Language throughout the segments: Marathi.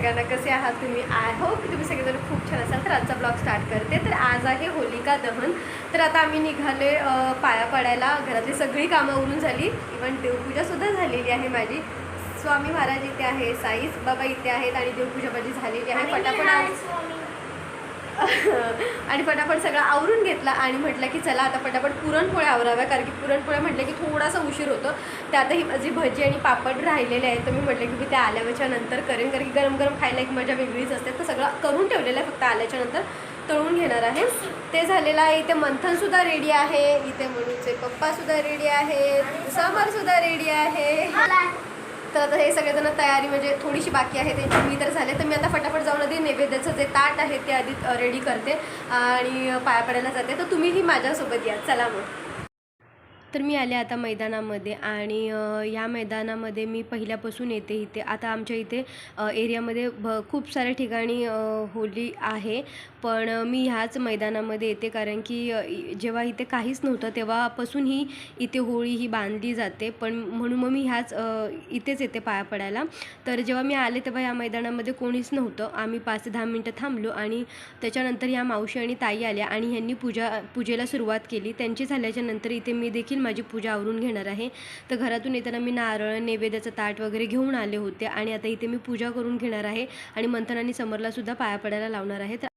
सगळ्यांना कसे आहात तुम्ही? आय होप की तुम्ही सगळेजण खूप छान असाल. तर आजचा ब्लॉग स्टार्ट करते. तर आज आहे होलिका दहन. तर आता आम्ही निघाले पाया पडायला. घरातली सगळी कामं उरून झाली. इवन देवपूजासुद्धा झालेली आहे माझी. स्वामी महाराज इथे आहे साईस बाबा इथे आहेत आणि देवपूजा माझी झालेली आहे. पटापट आणि पटापट सगळं आवरून घेतला आणि म्हटलं की चला आता पटापट पुरणपोळ्या आवराव्या. कारण की पुरणपोळ्या म्हटलं की थोडासा उशीर होतो. त्यातही माझी भजी आणि पापड राहिलेले आहेत तर मी म्हटलं की मी त्या आल्याच्यानंतर करेन. कारण की गरम गरम खायला एक मजा वेगळीच असते. तर सगळं करून ठेवलेलं आहे फक्त आल्याच्यानंतर. तळून घेणार आहे. ते झालेलं आहे. इथे मंथनसुद्धा रेडी आहे. इथे म्हणूचे पप्पासुद्धा रेडी आहेत. समरसुद्धा रेडी आहे. तर आता हे सगळेजण तयारी म्हणजे थोडीशी बाकी आहे त्यांची मी तर झाले. तर मी आता फटाफट जाऊन आधी नैवेद्याचं जे ताट आहे ते आधी रेडी करते आणि पाया पडायला जाते. तर तुम्हीही माझ्यासोबत या. चला मग. तर मी आले आता मैदानामध्ये आणि या मैदानामध्ये मी पहिल्यापासून येते इथे. आता आमच्या इथे एरियामध्ये भ खूप साऱ्या ठिकाणी होली आहे. पण मी ह्याच मैदानामध्ये येते कारण की जेव्हा इथे काहीच नव्हतं तेव्हापासून ही इथे होळी ही बांधली जाते. पण म्हणून मग मी ह्याच इथेच येते पाया पडायला. तर जेव्हा मी आले तेव्हा या मैदानामध्ये कोणीच नव्हतं. आम्ही पाच ते दहा मिनटं थांबलो आणि त्याच्यानंतर या मावशी आणि ताई आल्या आणि ह्यांनी पूजा पूजेला सुरुवात केली. त्यांची झाल्याच्यानंतर इथे मी देखील माझी पूजा आवरून घेणार आहे. तर घरातून येताना मी नारळ नैवेद्याचं ताट वगैरे घेऊन आले होते आणि आता इथे मी पूजा करून घेणार आहे आणि मंथनाने समरलासुद्धा समरला सुद्धा पाया पडायला लावणार आहे. तर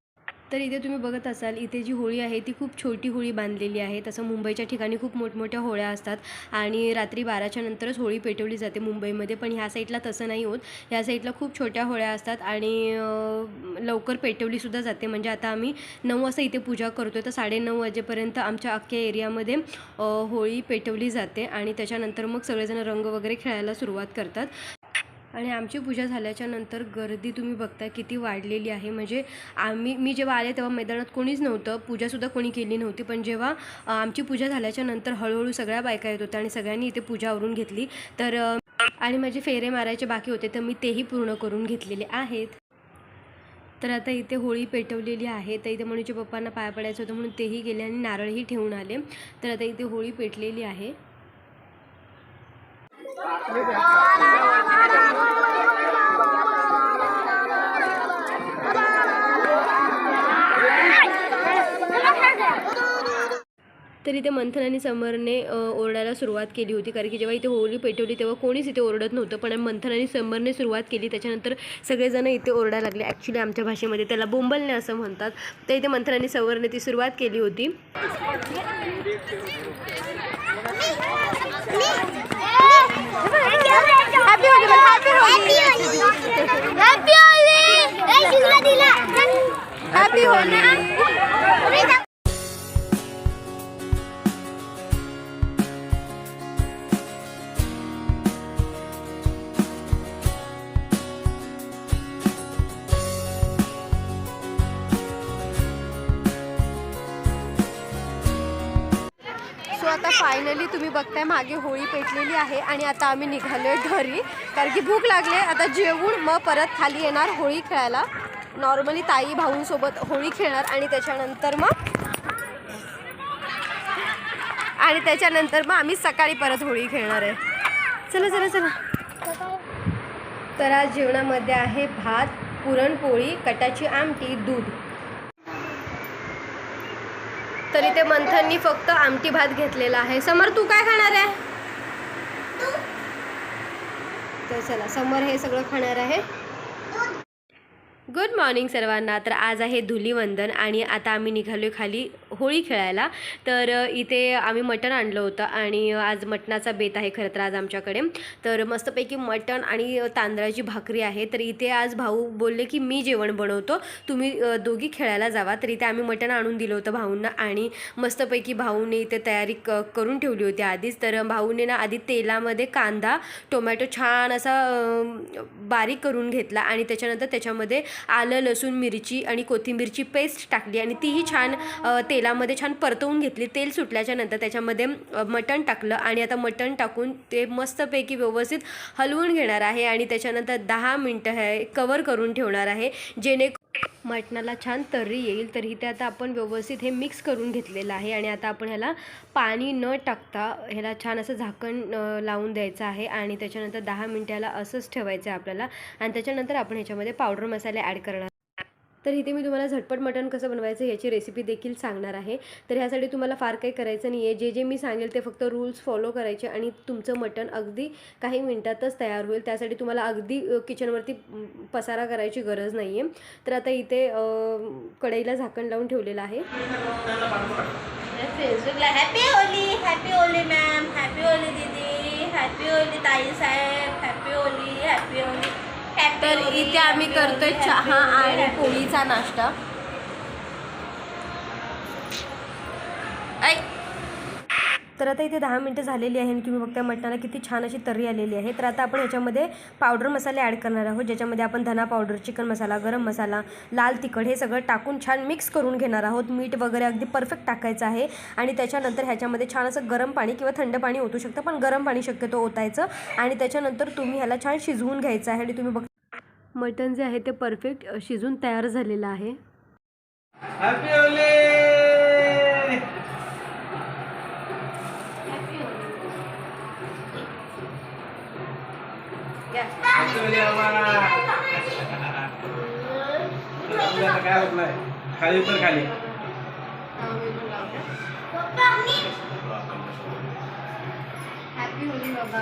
तर इथे तुम्ही बघत असाल इथे जी होळी आहे ती खूप छोटी होळी बांधलेली आहे. तसं मुंबईच्या ठिकाणी खूप मोठमोठ्या होळ्या असतात आणि रात्री बाराच्या नंतरच होळी पेटवली जाते मुंबईमध्ये. पण ह्या साईडला तसं नाही होत. ह्या साईडला खूप छोट्या होळ्या असतात आणि लवकर पेटवलीसुद्धा जाते. म्हणजे आता आम्ही नऊ वाजता इथे पूजा करतो तर साडेनऊ वाजेपर्यंत आमच्या अख्ख्या एरियामध्ये होळी पेटवली जाते आणि त्याच्यानंतर मग सगळेजण रंग वगैरे खेळायला सुरुवात करतात. आणि आमची पूजा झाल्याच्यानंतर गर्दी तुम्ही बघता किती वाढलेली आहे. म्हणजे आम्ही मी जेव्हा आले तेव्हा मैदानात कोणीच नव्हतं पूजासुद्धा कोणी केली नव्हती. पण जेव्हा आमची पूजा झाल्याच्यानंतर हळूहळू सगळ्या बायका येत होत्या आणि सगळ्यांनी इथे पूजा आवरून घेतली. तर आणि माझे फेरे मारायचे बाकी होते तर मी तेही पूर्ण करून घेतलेले आहेत. तर आता इथे होळी पेटवलेली आहे. तर इथे मणूच्या पप्पांना पाया पडायचं होतं म्हणून तेही गेले आणि नारळही ठेवून आले. तर आता इथे होळी पेटलेली आहे. तर इथे मंथन आणि समरने ओरडायला सुरुवात केली होती. कारण की जेव्हा इथे होळी पेटवली तेव्हा कोणीच इथे ओरडत नव्हतं. पण मंथन आणि समरने सुरुवात केली. त्याच्यानंतर सगळेजण इथे ओरडायला लागले. ॲक्च्युली आमच्या भाषेमध्ये त्याला बोंबलणे असं म्हणतात. तर इथे मंथन आणि समरने ती सुरुवात केली होती. Happy Holi happy Holi happy Holi ए शिवला दिला हॅपी होली फायनली तुम्ही बघताय मागे होळी पेटलेली आहे आणि आता आम्ही निघालोय घरी. कारण की भूक लागले आता जेवून मग परत खाली येणार होळी खेळायला. नॉर्मली ताई भाऊंसोबत होळी खेळणार आणि त्याच्यानंतर मग आणि त्याच्यानंतर मग आम्ही सकाळी परत होळी खेळणार आहे. चला चला चला. तर आज जेवणामध्ये आहे भात पुरणपोळी कटाची आमटी दूध. तर इथे मंथननी फक्त आमटी भात घेतलेला आहे. समर तू काय खाणार आहे? तर चला समर हे सगळं खाणार आहे. गुड मॉर्निंग सर्वांना. तर आज आहे धुलीवंदन आणि आता आम्ही निघालो खाली होळी खेळायला. तर इथे आम्ही मटण आणलं होतं आणि आज मटणाचा बेत आहे खरं तर आज आमच्याकडे. तर मस्तपैकी मटण आणि तांदळाची भाकरी आहे. तर इथे आज भाऊ बोलले की मी जेवण बनवतो. तुम्ही दोघी खेळायला जावा. तर इथे आम्ही मटण आणून दिलं होतं भाऊंना आणि मस्तपैकी भाऊने इथे तयारी क करून ठेवली होती आधीच. तर भाऊने ना आधी तेलामध्ये कांदा टोमॅटो छान असा बारीक करून घेतला आणि त्याच्यानंतर त्याच्यामध्ये आलं लसूण मिरची आणि कोथिंबीरची पेस्ट टाकली आणि तीही छान तेला त्यामध्ये छान परतवून घेतली तेल सुटल्याच्या नंतर त्याच्यामध्ये मटण टाकलं आणि आता मटण टाकून ते मस्तपैकी व्यवस्थित हलवून घेणार आहे आणि त्याच्यानंतर दहा मिनटं हे कवर करून ठेवणार आहे जेणे मटणाला छान तर्री येईल. तर इथे आता आपण व्यवस्थित हे मिक्स करून घेतलेलं आहे आणि आता आपण ह्याला पाणी न टाकता ह्याला छान असं झाकण लावून द्यायचं आहे आणि त्याच्यानंतर दहा मिनटाला असंच ठेवायचं आहे आपल्याला. आणि त्याच्यानंतर आपण ह्याच्यामध्ये पावडर मसाले ॲड करणार तर इथे मी तुम्हाला झटपट मटण कसं बनवायचं याची रेसिपी देखील सांगणार आहे. तर ह्यासाठी तुम्हाला फार काही करायचं नाही आहे जे जे मी सांगेल ते फक्त रूल्स फॉलो करायचे आणि तुमचं मटण अगदी काही मिनटातच तयार होईल. त्यासाठी तुम्हाला अगदी किचनवरती पसारा करायची गरज नाही आहे तर आता इथे कढईला झाकण लावून ठेवलेलं आहे. फेसबुकला happy Holi happy Holi ma'am happy Holi दीदी हॅपी होली ताई साहेब. तर इथे आम्ही करतोय चहा आणि पोळीचा नाश्ता. ऐक. तर आता इथे दहा मिनटं झालेली आहे आणि मी बघताय मटणाला किती छान अशी तर्री आलेली आहे. तर आता आपण याच्यामध्ये पावडर मसाले ॲड करणार आहोत. ज्याच्यामध्ये आपण धना पावडर चिकन मसाला गरम मसाला लाल तिखट हे सगळं टाकून छान मिक्स करून घेणार आहोत. मीठ वगैरे अगदी परफेक्ट टाकायचं आहे. आणि त्याच्यानंतर ह्याच्यामध्ये छान असं गरम पाणी किंवा थंड पाणी ओतू शकतं पण गरम पाणी शक्यतो ओतायचं. आणि त्याच्यानंतर तुम्ही ह्याला छान शिजवून घ्यायचं आहे आणि तुम्ही बघ मटण जे आहे ते परफेक्ट शिजून तयार झालेलं आहे. काय होत नाही खाली तर खाली. हॅपी होली बाबा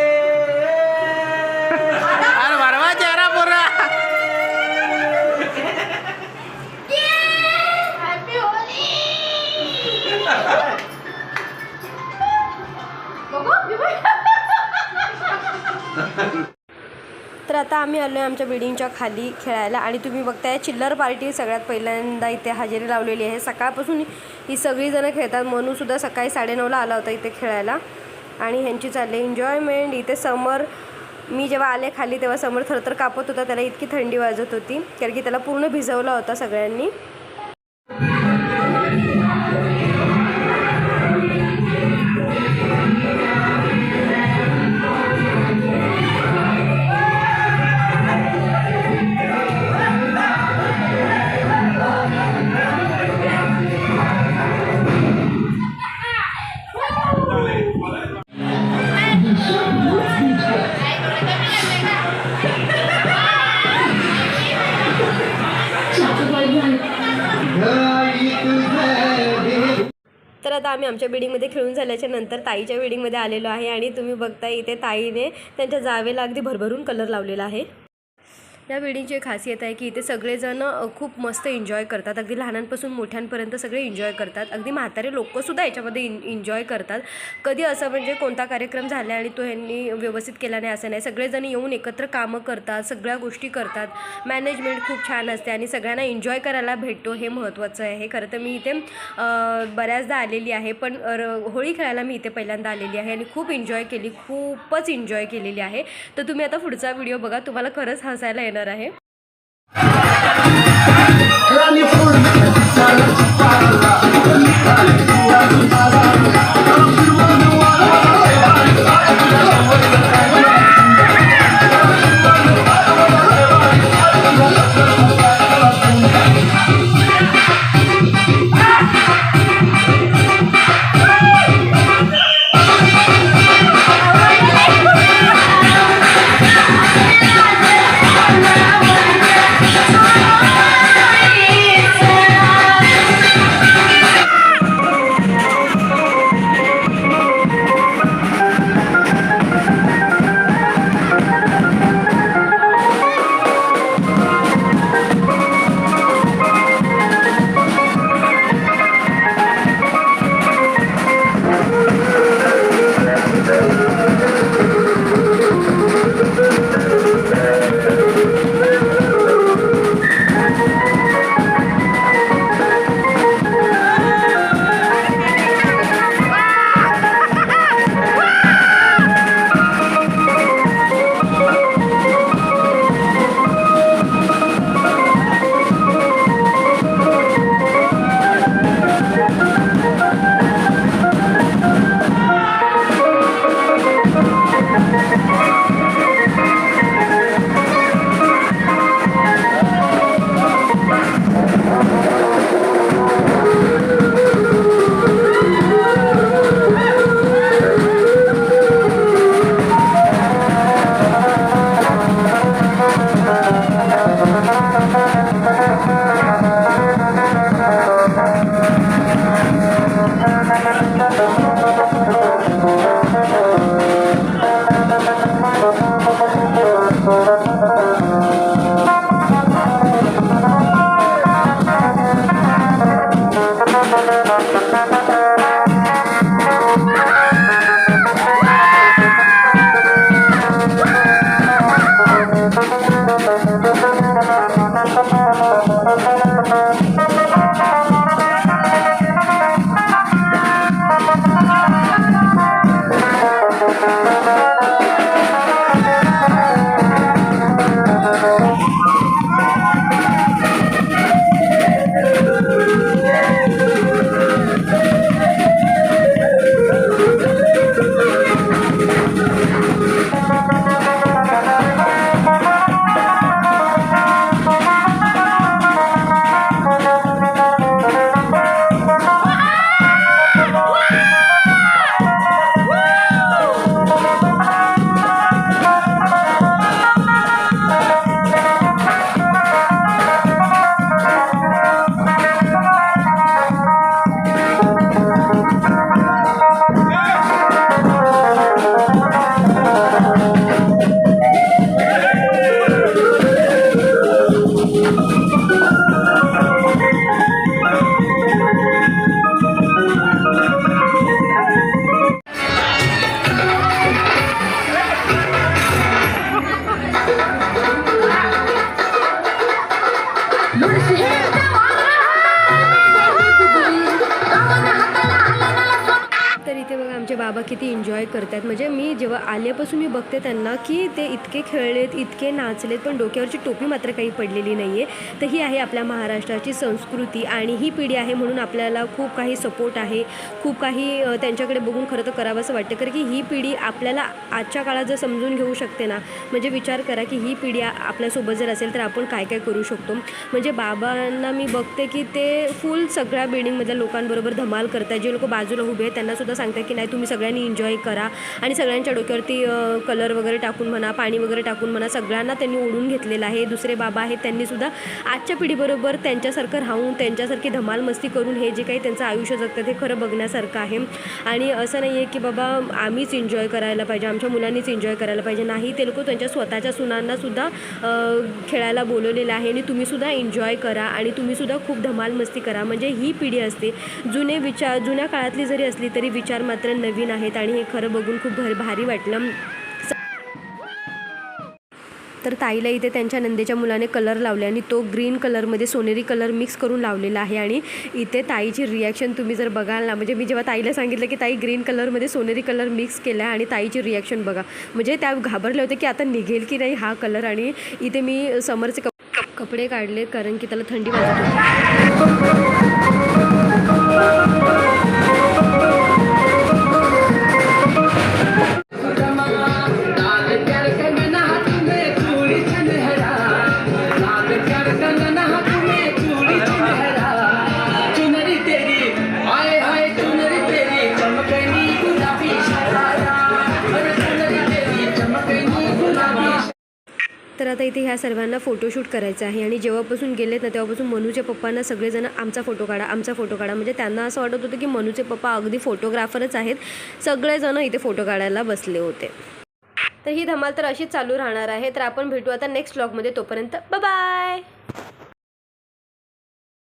आता आम्ही आलो आहे आमच्या बिल्डिंगच्या खाली खेळायला आणि तुम्ही बघताय चिल्लर पार्टी सगळ्यात पहिल्यांदा इथे हजेरी लावलेली आहे. सकाळपासून ही सगळीजणं खेळतात. मनूसुद्धा सकाळी साडेनऊला आला होता इथे खेळायला. आणि ह्यांची चालली एन्जॉयमेंट इथे समर मी जेव्हा आले खाली तेव्हा समर थरथर कापत होता त्याला इतकी थंडी वाजत होती कारण की त्याला पूर्ण भिजवला होता सगळ्यांनी. आमच्या बिल्डिंगमध्ये खेळून झाल्याच्यानंतर ताईच्या बिल्डिंगमध्ये आलेलो आहे आणि तुम्ही बघता इथे ताईने त्यांच्या जावेला अगदी भरभरून कलर लावलेला आहे. या बिल्डिंगची एक खासियत आहे की इथे सगळेजण खूप मस्त एन्जॉय करतात. अगदी लहानांपासून मोठ्यांपर्यंत सगळे एन्जॉय करतात. अगदी म्हातारे लोकंसुद्धा याच्यामध्ये इन एन्जॉय करतात. कधी असं म्हणजे कोणता कार्यक्रम झाला आणि तो ह्यांनी व्यवस्थित केला नाही असं नाही. सगळेजण येऊन एकत्र कामं करतात सगळ्या गोष्टी करतात. मॅनेजमेंट खूप छान असते आणि सगळ्यांना एन्जॉय करायला भेटतो हे महत्त्वाचं आहे. खरं तर मी इथे बऱ्याचदा आलेली आहे पण र- होळी खेळायला मी इथे पहिल्यांदा आलेली आहे आणि खूप एन्जॉय केली खूपच एन्जॉय केलेली आहे. तर तुम्ही आता पुढचा व्हिडिओ बघा. तुम्हाला खरंच हसायला येणार होणार आहे. इथे बघा आमचे बाबा किती एन्जॉय करतात. म्हणजे मी जेव्हा आल्यापासून मी बघते त्यांना की ते इतके खेळलेत इतके नाचलेत पण डोक्यावरची टोपी मात्र काही पडलेली नाही आहे तर ही आहे आपल्या महाराष्ट्राची संस्कृती आणि ही पिढी आहे म्हणून आपल्याला खूप काही सपोर्ट आहे. खूप काही त्यांच्याकडे बघून खरं तर करावंसं वाटतं. कारण की ही पिढी आपल्याला आजच्या काळात जर समजून घेऊ शकते ना म्हणजे विचार करा की ही पिढी आपल्यासोबत जर असेल तर आपण काय काय करू शकतो. म्हणजे बाबांना मी बघते की ते फुल सगळ्या बिल्डिंगमधल्या लोकांबरोबर धमाल करतात. जे लोक बाजूला उभे आहेत त्यांना सुद्धा आहे की नाही तुम्ही सगळ्यांनी एन्जॉय करा. आणि सगळ्यांच्या डोक्यावरती कलर वगैरे टाकून म्हणा पाणी वगैरे टाकून म्हणा सगळ्यांना त्यांनी ओढून घेतलेलं आहे. दुसरे बाबा आहेत त्यांनी सुद्धा आजच्या पिढीबरोबर त्यांच्यासारखं राहून त्यांच्यासारखी धमाल मस्ती करून हे जे काही त्यांचं आयुष्य जगतात हे खरं बघण्यासारखं आहे. आणि असं नाही आहे की बाबा आम्हीच एन्जॉय करायला पाहिजे आमच्या मुलांनीच एन्जॉय करायला पाहिजे. नाही ते लोक त्यांच्या स्वतःच्या सुनांना सुद्धा खेळायला बोलवलेलं आहे. आणि तुम्हीसुद्धा एन्जॉय करा आणि तुम्हीसुद्धा खूप धमाल मस्ती करा. म्हणजे ही पिढी असते. जुने विचार जुन्या काळातली जरी असली तरी विचार मात्र नवीन आहेत आणि हे खरं बघून खूप भर भारी वाटलं. तर ताईला इथे त्यांच्या नंदेच्या मुलाने कलर लावले आणि तो ग्रीन कलरमध्ये सोनेरी कलर मिक्स करून लावलेला आहे आणि इथे ताईची रिॲक्शन तुम्ही जर बघाल ना म्हणजे मी जेव्हा ताईला सांगितलं की ताई ग्रीन कलरमध्ये सोनेरी कलर मिक्स केला आणि ताईची रिॲक्शन बघा. म्हणजे त्या घाबरल्या होत्या की आता निघेल की नाही हा कलर आणि इथे मी समरचे कप कपडे काढले कारण की त्याला थंडी वाजत होती. आता इथे ह्या सर्वांना फोटोशूट करायचं आहे. आणि जेव्हापासून गेलेत ना तेव्हापासून मनूच्या पप्पांना सगळेजण आमचा फोटो काढा आमचा फोटो काढा. म्हणजे त्यांना असं वाटत होतं की मनूचे पप्पा अगदी फोटोग्राफरच आहेत. सगळेजण इथे फोटो काढायला बसले होते. तर ही धमाल तर अशीच चालू राहणार आहे. तर आपण भेटू आता नेक्स्ट ब्लॉगमध्ये तोपर्यंत बाय